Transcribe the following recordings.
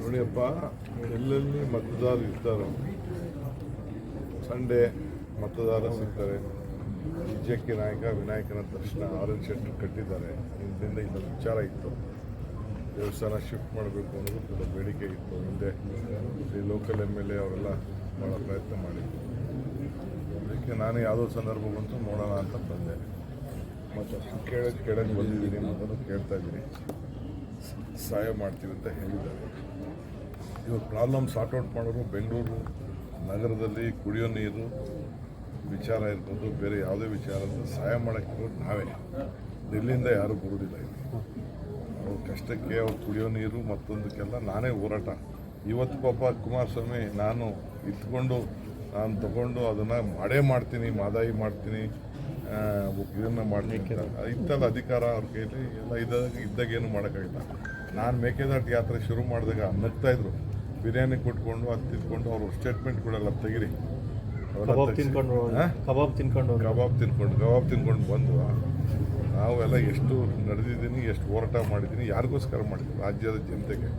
ನೋಡಿಯಪ್ಪ, ಎಲ್ಲೆಲ್ಲಿ ಮತದಾರರು ಇರ್ತಾರೋ, ಸಂಡೇ ಮತದಾರರು ಸಿಗ್ತಾರೆ. ಬಿಜೆಪಿ ನಾಯಕ, ವಿನಾಯಕನ ದರ್ಶನ ಆರೆಂಜ್ ಶೆಟ್ಟರ್ ಕಟ್ಟಿದ್ದಾರೆ. ಇದರಿಂದ ಇದೊಂದು ವಿಚಾರ ಇತ್ತು. ದೇವಸ್ಥಾನ ಶಿಫ್ಟ್ ಮಾಡಬೇಕು ಅನ್ನೋದು ಕೂಡ ಬೇಡಿಕೆ ಇತ್ತು. ಹಿಂದೆ ಈ ಲೋಕಲ್ ಎಂ ಎಲ್ ಎ ಅವರೆಲ್ಲ ಭಾಳ ಪ್ರಯತ್ನ ಮಾಡಿದ್ರು. ಅದಕ್ಕೆ ನಾನು ಯಾವುದೋ ಸಂದರ್ಭ ಬಂತು ನೋಡೋಣ ಅಂತ ಬಂದೆ. ಮತ್ತು ಕೇಳೋದು ಕೇಳೋಕ್ಕೆ ಬಂದಿದ್ದೀನಿ ಮೊದಲು ಕೇಳ್ತಾ ಇದ್ದೀನಿ. ಸಹಾಯ ಮಾಡ್ತೀವಿ ಅಂತ ಹೇಳಿದ್ದಾರೆ. ಇವಾಗ ಪ್ರಾಬ್ಲಮ್ ಸಾರ್ಟ್ ಔಟ್ ಮಾಡೋರು ಬೆಂಗಳೂರು ನಗರದಲ್ಲಿ ಕುಡಿಯೋ ನೀರು ವಿಚಾರ ಇರ್ಬೋದು, ಬೇರೆ ಯಾವುದೇ ವಿಚಾರ ಸಹಾಯ ಮಾಡೋಕ್ಕೆ ನಾವೇ. ದಿಲ್ಲಿಯಿಂದ ಯಾರೂ ಬರೋದಿಲ್ಲ ಇಲ್ಲಿ. ಅವ್ರ ಕಷ್ಟಕ್ಕೆ ಅವ್ರು ಕುಡಿಯೋ ನೀರು ಮತ್ತೊಂದಕ್ಕೆಲ್ಲ ನಾನೇ ಹೋರಾಟ. ಇವತ್ತು ಪಾಪ ಕುಮಾರಸ್ವಾಮಿ, ನಾನು ಇಟ್ಕೊಂಡು ನಾನು ತಗೊಂಡು ಅದನ್ನು ಮಾಡೇ ಮಾಡ್ತೀನಿ, ಮಾದಾಯಿ ಮಾಡ್ತೀನಿ. ಇದನ್ನ ಮಾಡಲಿಕ್ಕೆ. ಇತ್ತಲ್ಲ ಅಧಿಕಾರ ಅವ್ರ ಕೈಲಿ ಎಲ್ಲ ಇದ್ದಾಗ ಇದ್ದಾಗ ಏನು ಮಾಡೋಕ್ಕಾಗಿಲ್ಲ. ನಾನು ಮೇಕೆದಾಟು ಯಾತ್ರೆ ಶುರು ಮಾಡಿದಾಗ ನಗ್ತಾ ಇದ್ರು. ಬಿರಿಯಾನಿ ಕೊಟ್ಕೊಂಡು ಅದು ತಿನ್ಕೊಂಡು ಅವರು ಸ್ಟೇಟ್ಮೆಂಟ್ ಕೊಡಲ್ಲ ತೆಗಿರಿ. ಕಬಾಬ್ ತಿನ್ಕೊಂಡು? ಕಬಾಬ್ ತಿನ್ಕೊಂಡು ಕಬಾಬ್ ತಿನ್ಕೊಂಡು ಕಬಾಬ್ ತಿನ್ಕೊಂಡು ಬಂದು ನಾವೆಲ್ಲ ಎಷ್ಟು ನಡೆದಿದ್ದೀನಿ ಎಷ್ಟು ಹೋರಾಟ ಮಾಡಿದ್ದೀನಿ ಯಾರಿಗೋಸ್ಕರ ಮಾಡಿದ್ದೀನಿ ರಾಜ್ಯದ ಜನತೆಗೆ.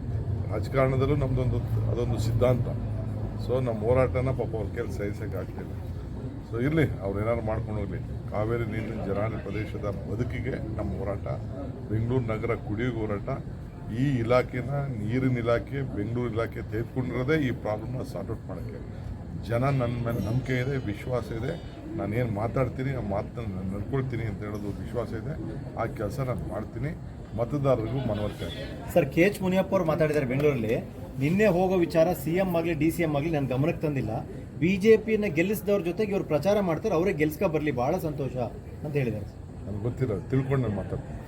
ರಾಜಕಾರಣದಲ್ಲೂ ನಮ್ಮದೊಂದು ಅದೊಂದು ಸಿದ್ಧಾಂತ. ಸೊ ನಮ್ಮ ಹೋರಾಟನ ಪಾಪ ಅವ್ರ ಕೆಲಸ ಸಹಿಸೋಕೆ ಆಗ್ತಿಲ್ಲ. ಸೊ ಇರಲಿ ಅವ್ರು ಏನಾದ್ರು ಮಾಡ್ಕೊಂಡು ಹೋಗಲಿ. ಕಾವೇರಿ ನೀರಿನ ಜಲಾನಯ ಪ್ರದೇಶದ ಬದುಕಿಗೆ ನಮ್ಮ ಹೋರಾಟ, ಬೆಂಗಳೂರು ನಗರ ಕುಡಿಯೋ ಹೋರಾಟ, ಈ ಇಲಾಖೆನ ನೀರಿನ ಇಲಾಖೆ, ಬೆಂಗಳೂರು ಇಲಾಖೆ ತೆಗೆದುಕೊಂಡಿರೋದೇ ಈ ಪ್ರಾಬ್ಲಮ್ನ ಸಾರ್ಟ್ ಔಟ್ ಮಾಡೋಕ್ಕೆ. ಜನ ನನ್ನ ಮೇಲೆ ನಂಬಿಕೆ ಇದೆ, ವಿಶ್ವಾಸ ಇದೆ. ನಾನೇನು ಮಾತಾಡ್ತೀನಿ, ಆ ಮಾತನ್ನ ನಾನು ನಡ್ಕೊಳ್ತೀನಿ ಅಂತ ಹೇಳೋದು ವಿಶ್ವಾಸ ಇದೆ. ಆ ಕೆಲಸ ನಾನು ಮಾಡ್ತೀನಿ. ಮತದಾರರಿಗೂ ಮನವರಿಕೆ ಸರ್, ಕೆ ಎಚ್ ಮುನಿಯಪ್ಪ ಅವರು ಮಾತಾಡಿದ್ದಾರೆ ಬೆಂಗಳೂರಲ್ಲಿ. ನಿನ್ನೆ ಹೋಗೋ ವಿಚಾರ ಸಿ ಎಂ ಆಗಲಿ, ಡಿ ಸಿ ಎಂ ಆಗಲಿ ನನ್ನ ಗಮನಕ್ಕೆ ತಂದಿಲ್ಲ. ಬಿಜೆಪಿನ ಗೆಲ್ಲಿಸಿದವ್ರ ಜೊತೆಗೆ ಇವರು ಪ್ರಚಾರ ಮಾಡ್ತಾರೆ, ಅವರೇ ಗೆಲ್ಸ್ಕೊ ಬರಲಿ ಬಹಳ ಸಂತೋಷ ಅಂತ ಹೇಳಿದ್ದಾರೆ. ನನಗೆ ಗೊತ್ತಿಲ್ಲ, ತಿಳ್ಕೊಂಡು ನಾನು ಮಾತಾಡ್ತೀನಿ.